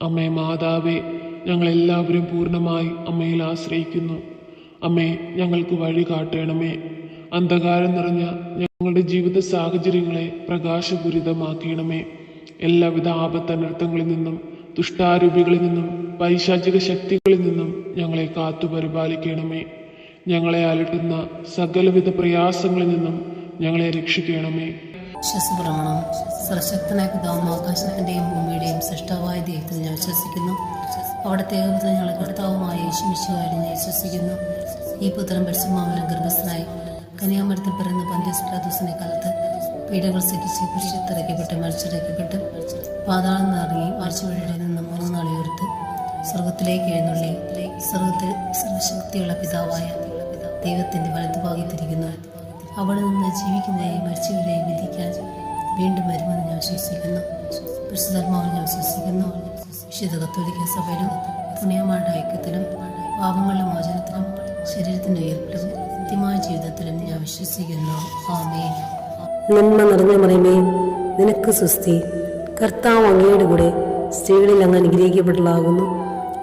അമ്മേ മാതാവേ ഞങ്ങളെല്ലാവരും പൂർണമായി അമ്മയിൽ ആശ്രയിക്കുന്നു. അമ്മേ ഞങ്ങൾക്ക് വഴി കാട്ടണമേ. അന്ധകാരം നിറഞ്ഞ ഞങ്ങളുടെ ജീവിത സാഹചര്യങ്ങളെ പ്രകാശപൂരിതമാക്കണമേ. എല്ലാവിധ ആപത്തനർത്ഥങ്ങളിൽ നിന്നും ദുഷ്ടാരൂപികളിൽ നിന്നും പൈശാചിക ശക്തികളിൽ നിന്നും ഞങ്ങളെ കാത്തു പരിപാലിക്കണമേ. ഞങ്ങളെ അലട്ടുന്ന സകലവിധ പ്രയാസങ്ങളിൽ നിന്നും ഞങ്ങളെ രക്ഷിക്കണമേ. വിശ്വസപ്രമാണം സർശക്തനായ പിതാവും ആകാശത്തിന്റെയും ഭൂമിയുടെയും സൃഷ്ടാവായ ദൈവത്തിൽ ഞാൻ വിശ്വസിക്കുന്നു. അവിടുത്തെ ദൈവത്തിൽ ഞങ്ങളെ കർത്താവുമായ യേശുമിശുവായി ഞാൻ വിശ്വസിക്കുന്നു. ഈ പുത്രൻ പരിശുമാമനം ഗർഭസ്ഥനായി കന്യാമരത്തിൽ പിറന്ന പന്ത്യസ്പ്രാദൂസിനെ കാലത്ത് പീഡകൾ സഹിച്ച് കുരിശത്തിറക്കപ്പെട്ട് മരിച്ചിറക്കപ്പെട്ട് പാതാളം നിറങ്ങി ആഴ്ചവഴിയുടെ നിന്ന് മൂന്ന് നാൾ ഉയർത്ത് സ്വർഗത്തിലേക്ക് എഴുന്നള്ളി. സ്വർഗത്തിൽ സർവശക്തിയുള്ള പിതാവായ ദൈവത്തിന്റെ വലതുഭാഗത്തിരിക്കുന്നു അവിടെ നിന്ന് ജീവിക്കുന്നവരെയും മരിച്ചവരെയും വിധിക്കാൻ വീണ്ടും വരുമെന്ന് ഞാൻ വിശ്വസിക്കുന്നു. പരിശുദ്ധാത്മാവിൽ ഞാൻ വിശ്വസിക്കുന്നു. വിശുദ്ധ കത്തോലിക്ക സഭയിലും പുണ്യമാരുടെ ഐക്യത്തിലും പാപങ്ങളുടെ മോചനത്തിലും ശരീരത്തിന്റെ ഉയർപ്പിലും നിത്യമായ ജീവിതത്തിലും ഞാൻ വിശ്വസിക്കുന്നു. ആമേ നന്മ നിറഞ്ഞ മറിയമേ നിനക്ക് സുസ്തി കർത്താവ് അങ്ങയുടെ കൂടെ സ്ത്രീകളിൽ അങ്ങ് അനുഗ്രഹിക്കപ്പെട്ടതാകുന്നു.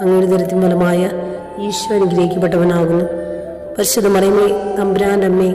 അങ്ങയുടെ ദരിദ്രം ഫലമായ ഈശോ അനുഗ്രഹിക്കപ്പെട്ടവനാകുന്നു. പരിശുദ്ധ മറിയമേ തമ്പുരാന്റെ അമ്മേ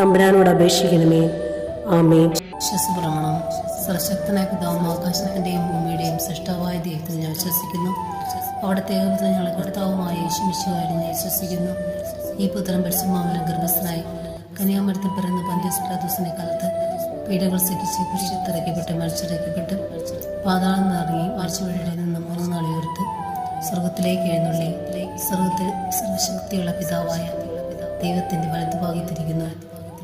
തമ്പുരാനോട് അപേക്ഷിക്കണമേ. ആമേ വിശ്വസപ്രമാണം. സർശക്തനായ പിതാവും ആകാശത്തിന്റെയും ഭൂമിയുടെയും സൃഷ്ടാവായ ദൈവത്തിൽ ഞാൻ വിശ്വസിക്കുന്നു. അവിടുത്തെ ഞങ്ങളെ കർത്താവുമായ യേശുമിശുവായി ഞാൻ വിശ്വസിക്കുന്നു. ഈ പുത്രൻ പരിശുമാവിലും ഗർഭസ്ഥനായി കന്യാമരത്തിൽ പിറന്ന പന്ത്യസ്പ്രാദൂസിനെ കാലത്ത് പീഡകൾ സഹിച്ച് കുരിശത്തിറക്കപ്പെട്ട് മരിച്ചിറക്കപ്പെട്ട് പാതാളം നിറങ്ങി ആഴ്ചവഴിയുടെ നിന്ന് മൂന്ന് നാളിയോർത്ത് സ്വർഗത്തിലേക്ക് എഴുന്നള്ളി. സ്വർഗത്തിൽ സർവശക്തിയുള്ള പിതാവായ ദൈവത്തിന്റെ വലതുഭാഗത്തിരിക്കുന്നു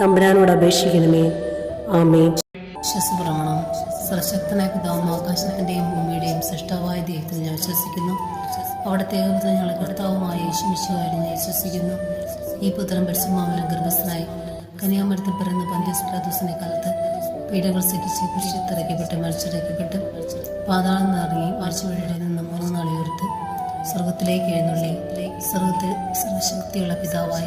തമ്പുരാനോട് അപേക്ഷിക്കണമേ. ആമേ വിശ്വസപ്രമാണം സർശക്തനായ പിതാവും ആകാശത്തിന്റെയും ഭൂമിയുടെയും സൃഷ്ടാവായ ദൈവത്തിൽ ഞാൻ വിശ്വസിക്കുന്നു. അവിടുത്തെ ഏകപുത്ര ഞങ്ങളുടെ കർത്താവുമായ യേശുമിശുകാരി ഞാൻ വിശ്വസിക്കുന്നു. ഈ പുത്രൻ പരിശുമാവലം ഗർഭസ്ഥനായി കന്യാമരത്തിൽ പിറന്ന പന്ത്യസ്പ്രാദോസിന്റെ കാലത്ത് പീഡകൾ സഹിച്ച് കുരിശത്തിറക്കപ്പെട്ട് മരിച്ചിറക്കപ്പെട്ട് പാതാളം നിറങ്ങി മരിച്ചുവഴിയുടെ നിന്ന് മൂന്ന് നാളിയോർത്ത് സ്വർഗത്തിലേക്ക് എഴുന്നള്ളി. സ്വർഗത്തിൽ സർവശക്തിയുള്ള പിതാവായ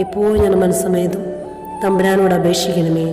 എപ്പോഴും ഞാൻ മനസ്സമേതും തമ്പുരാനോട് അപേക്ഷിക്കണമേ.